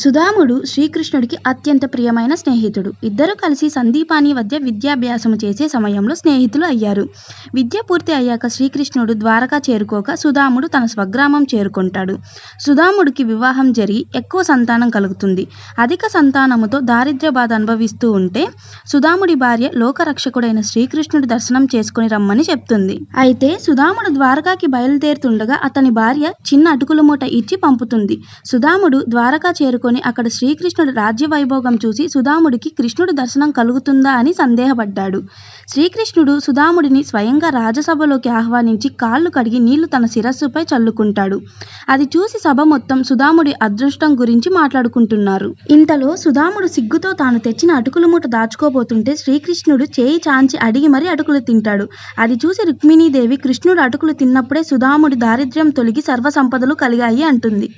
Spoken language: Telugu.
సుధాముడు శ్రీకృష్ణుడికి అత్యంత ప్రియమైన స్నేహితుడు. ఇద్దరూ కలిసి సందీపాని వద్ద విద్యాభ్యాసము చేసే సమయంలో స్నేహితులు అయ్యారు. విద్య పూర్తి అయ్యాక శ్రీకృష్ణుడు ద్వారకా చేరుకోక సుధాముడు తన స్వగ్రామం చేరుకుంటాడు. సుధాముడికి వివాహం జరిగి ఎక్కువ సంతానం కలుగుతుంది. అధిక సంతానముతో దారిద్ర్య బాధ అనుభవిస్తూ ఉంటే సుధాముడి భార్య లోకరక్షకుడైన శ్రీకృష్ణుడి దర్శనం చేసుకుని రమ్మని చెప్తుంది. అయితే సుధాముడు ద్వారకాకి బయలుదేరుతుండగా అతని భార్య చిన్న అటుకుల మూట ఇచ్చి పంపుతుంది. సుధాముడు ద్వారకా చేరుకొని అక్కడ శ్రీకృష్ణుడు రాజ్యవైభోగం చూసి సుధాముడికి కృష్ణుడి దర్శనం కలుగుతుందా అని సందేహపడ్డాడు. శ్రీకృష్ణుడు సుధాముడిని స్వయంగా రాజసభలోకి ఆహ్వానించి కాళ్ళు కడిగి నీళ్ళు తన శిరస్సుపై చల్లుకుంటాడు. అది చూసి సభ మొత్తం సుధాముడి అదృష్టం గురించి మాట్లాడుకుంటున్నారు. ఇంతలో సుధాముడు సిగ్గుతో తాను తెచ్చిన అటుకులు మూట దాచుకోబోతుంటే శ్రీకృష్ణుడు చేయి చాంచి అడిగి మరీ అటుకులు తింటాడు. అది చూసి రుక్మిణీదేవి కృష్ణుడు అటుకులు తిన్నప్పుడే సుధాముడి దారిద్ర్యం తొలగి సర్వ సంపదలు కలిగాయి అంటుంది.